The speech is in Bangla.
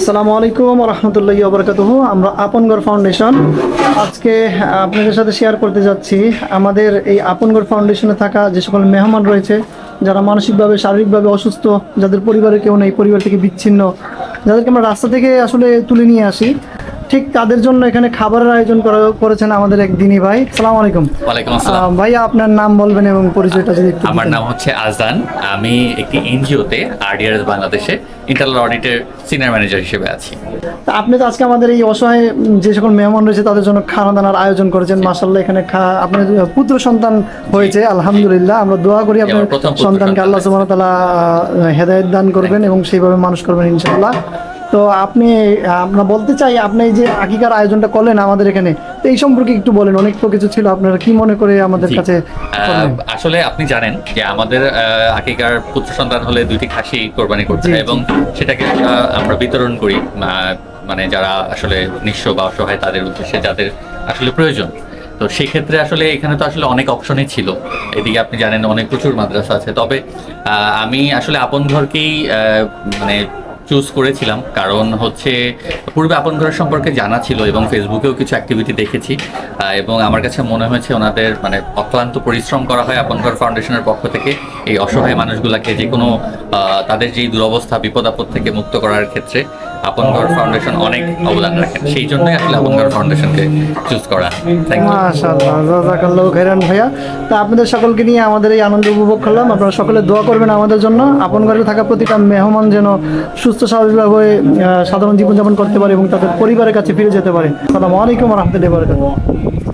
আসসালামু আলাইকুম রহমতুল্লাহ আবরকাতুহ আমরা আপনগড় ফাউন্ডেশন। আজকে আপনাদের সাথে শেয়ার করতে যাচ্ছি। আমাদের এই আপনগড় ফাউন্ডেশনে থাকা যে সকল মেহমান রয়েছে, যারা মানসিকভাবে, শারীরিকভাবে অসুস্থ, যাদের পরিবারে কেউ নেই, পরিবার থেকে বিচ্ছিন্ন, যাদেরকে আমরা রাস্তা থেকে আসলে তুলে নিয়ে আসি। ঠিক তাদের জন্য এখানে খাবারের আয়োজন করেছেন আমাদের এক দিনী ভাই। সালাম আলাইকুম। ওয়ালাইকুম আসসালাম। আহ, আপনার নাম বলবেন এবং পরিচয়টা যদি আমার নাম হচ্ছে আজান। আমি একটি এনজিওতে আরডিআরএস বাংলাদেশে ইন্টারনাল অডিটের সিনিয়র ম্যানেজার হিসেবে আছি। আপনি তো আজকে আমাদের এই অসহায় যে সকল মেহমান রয়েছে তাদের জন্য খানা দানার আয়োজন করেছেন। মাসাল্লাহ এখানে আপনার পুত্র সন্তান হয়েছে আলহামদুলিল্লাহ। আমরা দোয়া করি আপনার সন্তানকে আল্লাহ। সুবহানাহু ওয়া তাআলা হেদায়েত দান করবেন এবং সেইভাবে মানুষ করবেন ইনশাআল্লাহ। তো আপনি আমরা বলতে চাই আপনি যে আকিকার আয়োজনটা করলেন আমাদের এখানে তো এই সম্পর্কে একটু বলেন অনেক তো কিছু ছিল আপনারা কি মনে করে আমাদের কাছে আসলে আপনি জানেন যে আমাদের আকিকার পুত্র সন্তান হলে দুইটি খাসি কোরবানি করতে হয় এবং সেটাকে আমরা বিতরণ করি মানে যারা আসলে নিঃস্ব বা অসহায় তাদের উদ্দেশ্যে যাদের আসলে প্রয়োজন। তো সেক্ষেত্রে আসলে এখানে তো আসলে অনেক অপশনই ছিল। এদিকে আপনি জানেন অনেক প্রচুর মাদ্রাসা আছে। তবে আহ, আমি আসলে আপন ঘরকেই আহ, মানে চুজ করেছিলাম। কারণ হচ্ছে, পূর্বে আপন ঘরের সম্পর্কে জানা ছিল এবং ফেসবুকেও কিছু অ্যাক্টিভিটি দেখেছি। এবং আমার কাছে মনে হয়েছে ওনাদের মানে অক্লান্ত পরিশ্রম করা হয় আপন ঘর ফাউন্ডেশনের পক্ষ থেকে এই অসহায় মানুষগুলাকে যে কোনো তাদের যেই দুরবস্থা, বিপদ আপদ থেকে মুক্ত করার ক্ষেত্রে আপন ঘর ফাউন্ডেশন অনেক অবদান রাখেন। সেই জন্যই আসলে আপন ঘর ফাউন্ডেশনকে চুজ করা। থ্যাংক ইউ ভাইয়া। তা আপনাদের সকলকে নিয়ে আমাদের এই আনন্দ উপভোগ করলাম। আপনারা সকলে দোয়া করবেন আমাদের জন্য। আপন ঘরে থাকা প্রতিটা মেহমান যেন সুস্থ স্বাভাবিকভাবে আহ, সাধারণ জীবনযাপন করতে পারে এবং তাদের পরিবারের কাছে ফিরে যেতে পারে। আসসালামু আলাইকুম রহমতুল্লাহ